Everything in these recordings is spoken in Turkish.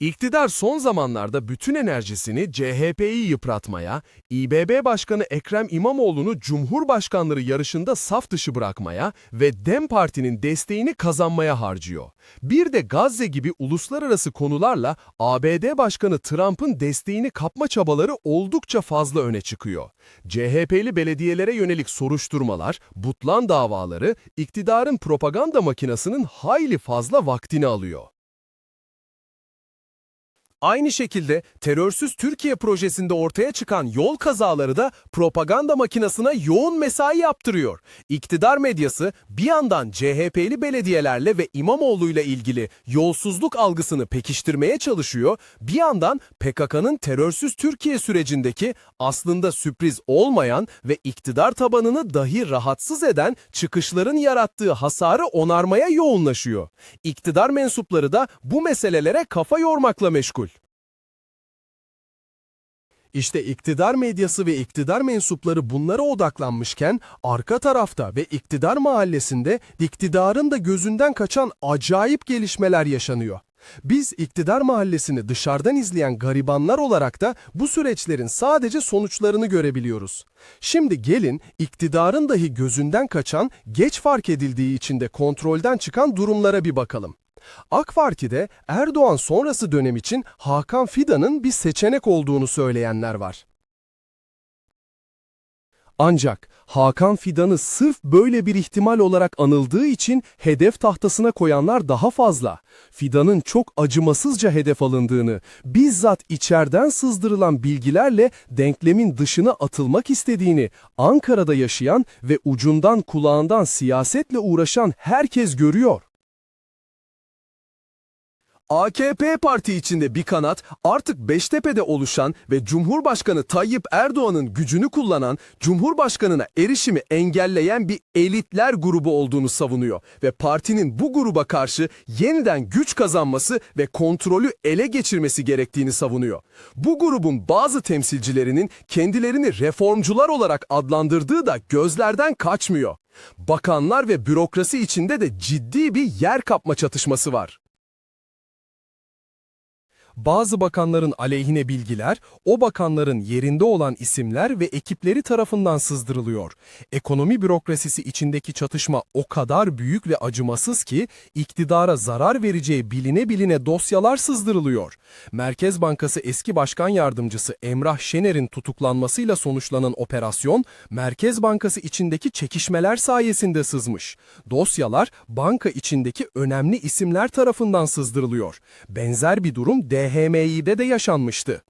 İktidar son zamanlarda bütün enerjisini CHP'yi yıpratmaya, İBB Başkanı Ekrem İmamoğlu'nu Cumhurbaşkanlığı yarışında saf dışı bırakmaya ve DEM Parti'nin desteğini kazanmaya harcıyor. Bir de Gazze gibi uluslararası konularla ABD Başkanı Trump'ın desteğini kapma çabaları oldukça fazla öne çıkıyor. CHP'li belediyelere yönelik soruşturmalar, butlan davaları, iktidarın propaganda makinasının hayli fazla vaktini alıyor. Aynı şekilde terörsüz Türkiye projesinde ortaya çıkan yol kazaları da propaganda makinasına yoğun mesai yaptırıyor. İktidar medyası bir yandan CHP'li belediyelerle ve İmamoğlu'yla ilgili yolsuzluk algısını pekiştirmeye çalışıyor, bir yandan PKK'nın terörsüz Türkiye sürecindeki aslında sürpriz olmayan ve iktidar tabanını dahi rahatsız eden çıkışların yarattığı hasarı onarmaya yoğunlaşıyor. İktidar mensupları da bu meselelere kafa yormakla meşgul. İşte iktidar medyası ve iktidar mensupları bunlara odaklanmışken arka tarafta ve iktidar mahallesinde iktidarın da gözünden kaçan acayip gelişmeler yaşanıyor. Biz iktidar mahallesini dışarıdan izleyen garibanlar olarak da bu süreçlerin sadece sonuçlarını görebiliyoruz. Şimdi gelin iktidarın dahi gözünden kaçan, geç fark edildiği için de kontrolden çıkan durumlara bir bakalım. AK Parti'de Erdoğan sonrası dönem için Hakan Fidan'ın bir seçenek olduğunu söyleyenler var. Ancak Hakan Fidan'ı sırf böyle bir ihtimal olarak anıldığı için hedef tahtasına koyanlar daha fazla. Fidan'ın çok acımasızca hedef alındığını, bizzat içeriden sızdırılan bilgilerle denklemin dışına atılmak istediğini Ankara'da yaşayan ve ucundan kulağından siyasetle uğraşan herkes görüyor. AKP parti içinde bir kanat artık Beştepe'de oluşan ve Cumhurbaşkanı Tayyip Erdoğan'ın gücünü kullanan, Cumhurbaşkanına erişimi engelleyen bir elitler grubu olduğunu savunuyor ve partinin bu gruba karşı yeniden güç kazanması ve kontrolü ele geçirmesi gerektiğini savunuyor. Bu grubun bazı temsilcilerinin kendilerini reformcular olarak adlandırdığı da gözlerden kaçmıyor. Bakanlar ve bürokrasi içinde de ciddi bir yer kapma çatışması var. Bazı bakanların aleyhine bilgiler, o bakanların yerinde olan isimler ve ekipleri tarafından sızdırılıyor. Ekonomi bürokrasisi içindeki çatışma o kadar büyük ve acımasız ki iktidara zarar vereceği biline biline dosyalar sızdırılıyor. Merkez Bankası eski başkan yardımcısı Emrah Şener'in tutuklanmasıyla sonuçlanan operasyon, Merkez Bankası içindeki çekişmeler sayesinde sızmış. Dosyalar banka içindeki önemli isimler tarafından sızdırılıyor. Benzer bir durum DHMİ'de de yaşanmıştı.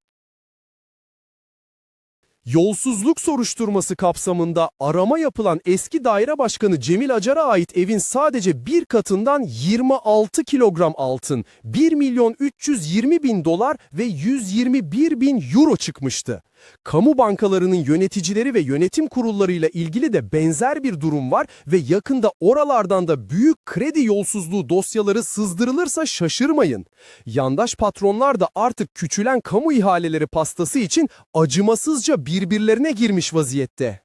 Yolsuzluk soruşturması kapsamında arama yapılan eski daire başkanı Cemil Acar'a ait evin sadece bir katından 26 kilogram altın, 1 milyon 320 bin dolar ve 121 bin euro çıkmıştı. Kamu bankalarının yöneticileri ve yönetim kurullarıyla ilgili de benzer bir durum var ve yakında oralardan da büyük kredi yolsuzluğu dosyaları sızdırılırsa şaşırmayın. Yandaş patronlar da artık küçülen kamu ihaleleri pastası için acımasızca birbirlerine girmiş vaziyette.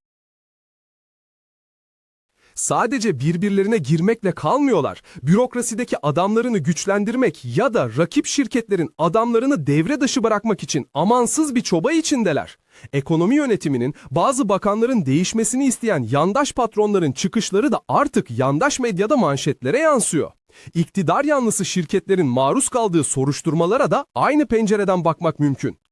Sadece birbirlerine girmekle kalmıyorlar. Bürokrasideki adamlarını güçlendirmek ya da rakip şirketlerin adamlarını devre dışı bırakmak için amansız bir çoba içindeler. Ekonomi yönetiminin bazı bakanların değişmesini isteyen yandaş patronların çıkışları da artık yandaş medyada manşetlere yansıyor. İktidar yanlısı şirketlerin maruz kaldığı soruşturmalara da aynı pencereden bakmak mümkün.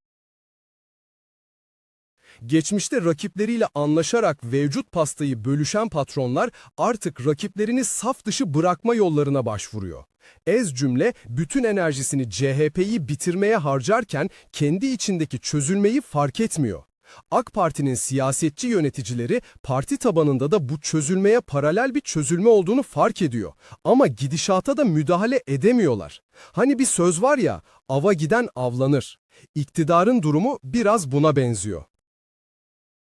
Geçmişte rakipleriyle anlaşarak mevcut pastayı bölüşen patronlar artık rakiplerini saf dışı bırakma yollarına başvuruyor. Ez cümle bütün enerjisini CHP'yi bitirmeye harcarken kendi içindeki çözülmeyi fark etmiyor. AK Parti'nin siyasetçi yöneticileri parti tabanında da bu çözülmeye paralel bir çözülme olduğunu fark ediyor. Ama gidişata da müdahale edemiyorlar. Hani bir söz var ya, ava giden avlanır. İktidarın durumu biraz buna benziyor.